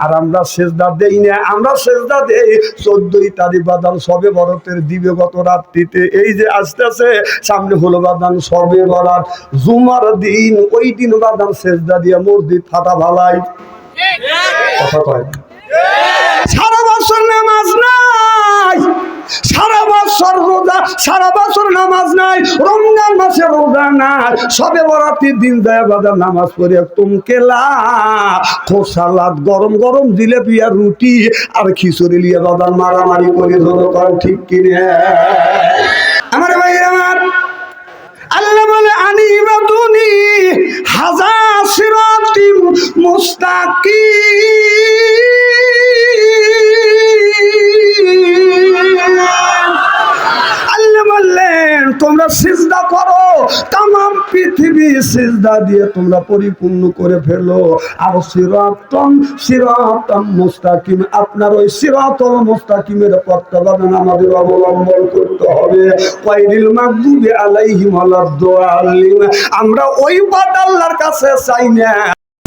আর আমরা সেজদা দেই না, আমরা সেজদা দেই। চোদ্দই তারিখ বাদান সবে বরতের দিবে গত রাত্রিতে। এই যে আসতেছে, সামনে হলো বাদান সবে বরাত। জুমার দিন, ওই দিন বাদান সেজদা দিয়ে মসজিদ ফাটা ভালাই। কথা কয়। সারা বছর নামাজ নাই। সারা বছর রোজা, সারা বছর নামাজ নাই। রমজান মাসে রোজা নাই, সবে বরাতির দিন যায় বাজার নামাজ পড়ে তুম কেলা। খোর সালাদ গরম গরম জিলেপি আর রুটি আর খিচুড়ি লিয়ে বাজার মারামারি করে ধরো কারণ ঠিক কিনে। আমার ভাই আমার, আল্লাহ বলে আনিবাদুনি হাজার সিরাতিম মুস্তাকিম। তোমরা সিজদা করো। তাম পৃথিবী সিজদা দিয়ে তোমরা পরিপূর্ণ করে ফেলো। আর সিরাতম সিরাতম মুস্তাকিম, আপনার ওই সিরাতল মুস্তাকিমের পথটা বাগান আমাদের অবলম্বন করতে হবে। কয়রিল মাগদুবি আলাইহিম আলাদ-দাল্লিন আমরা ওই পথ আল্লাহর কাছে চাই না।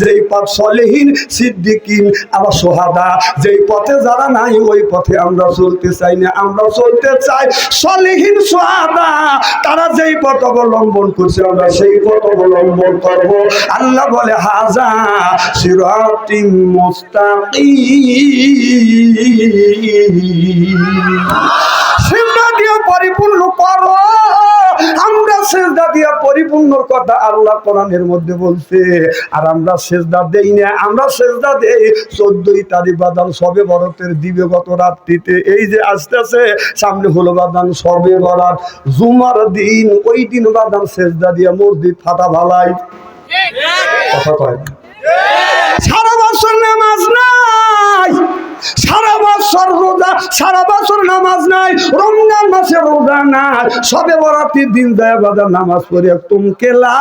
যেই পথ সলেহীন সিদ্দিকিন আবার সোহাদা, যেই পথে যারা নাই, ওই পথে আমরা চলতে চাই না, আমরা চলতে চাই সলেহীন সোহাদা। তারা যেই পথ অবলম্বন করছে, আমরা সেই পথ অবলম্বন করব। আল্লাহ বলে, হাজা সিরাতিম মুস্তাকিম। সেজদা দিয়ে পরিপূর্ণ করো। দিয়ে পরিপূর্ণ কথা আল্লাহ কোরআনের মধ্যে বলছে। আর আমরা সেজদা দেই না, আমরা সেজদা দেই। চোদ্দই তারিখ বাদান সবে বরতের দিবেগত রাত্রিতে। এই যে আসতেছে, সামনে হলো বাদান সবে বরাত। জুমার দিন, ওই দিন বাদান সেজদা দিয়ে মসজিদ ফাটা ভালাই কথা কয়। সারা বছর নামাজ নাই। সারা বছর রোজা, সারা বছর নামাজ নাই। রমজান মাসে রোজা নাই, সবে বরাতির দিন যায় বাজার, নামাজ পড়ে তুম কেলা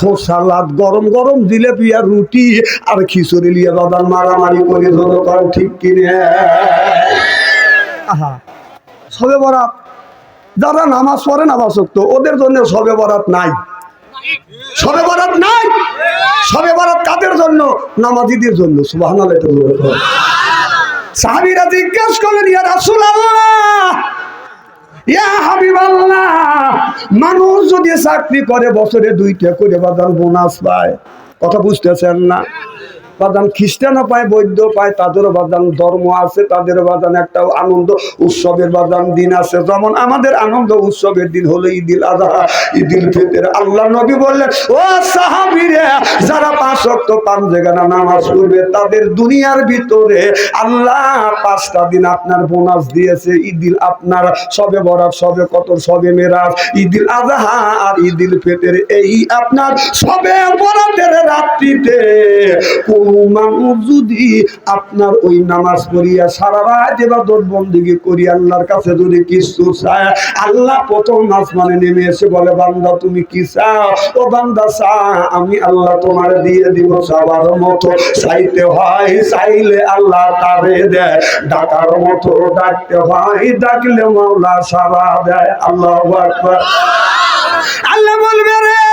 খোর সালাদ গরম গরম জিলেপি আর রুটি আর খিচুড়ি লিয়ে বাজার মারামারি করে, ধরো কারণ ঠিক কিনে। আহা, সবে বরাত, যারা নামাজ পড়ে নামাজ শক্ত ওদের জন্য সবে বরাত নাই। সবে বরাত নাই? সবে বরাত কাদের জন্য? নামাজিদের জন্য সুবাহ সাহাবিরা জিজ্ঞেস করলেন, ইয়া রাসূল হাবিবাল্লাহ মানুষ যদি চাকরি করে বছরে দুইটা করে বাজার বোনাস পায়। কথা বুঝতেছেন না? বাদান খ্রিস্টানও পায় বৈদ্য পায়, তাদেরও বাদান ধর্ম আছে, তাদেরও বাদান একটা আনন্দ উৎসবের বাদান দিন আছে। যেমন আমাদের আনন্দ উৎসবের দিন হলো ঈদিল আজহা, ঈদিল ফিতর। আল্লাহ নবী বললেন, ও সাহাবীরা, যারা পাঁচ ওয়াক্ত পাঁচ জায়গা নামাজ পড়বে, তাদের দুনিয়ার ভিতরে আল্লাহ পাঁচটা দিন আপনার বোনাস দিয়েছে। ঈদিল আপনার সবে বরাত, সবে কত সবে মেরাজ, ঈদিল আজহা আর ঈদিল ফিতর। এই আপনার সবে বরাতের রাত্রিতে কোন যদি আপনার ওই নামাজ পড়িয়া সারা রাত করি, আল্লাহর কাছে যদি কিছু চায়, আল্লাহ প্রথম নেমে এসে বলে, বান্দা, তুমি কি চাও? ও বান্দা চা আমি আল্লাহ তোমার দিয়ে দিব চাবার মতো। চাইতে হয়, চাইলে আল্লাহ তারে দেয়। ডাকার মতো ডাকতে হয়, ডাকলে মাওলা সারা দেয়। আল্লাহ আল্লাহ বলবে রে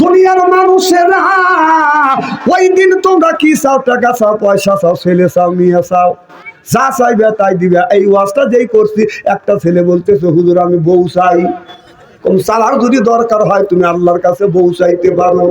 দুনিয়ার মানুষেরা, ওই দিন তোমরা কি চাও? টাকা চাও, পয়সা চাও, ছেলে চাও, মেয়ে চাও। যা চাইবে তাই দিবে। এই ওয়াজটা যেই করছি, একটা ছেলে বলতেছে, হুজুর, আমি বউ চাই। চালার যদি দরকার হয়, তুমি আল্লাহর কাছে বউ চাইতে পারো।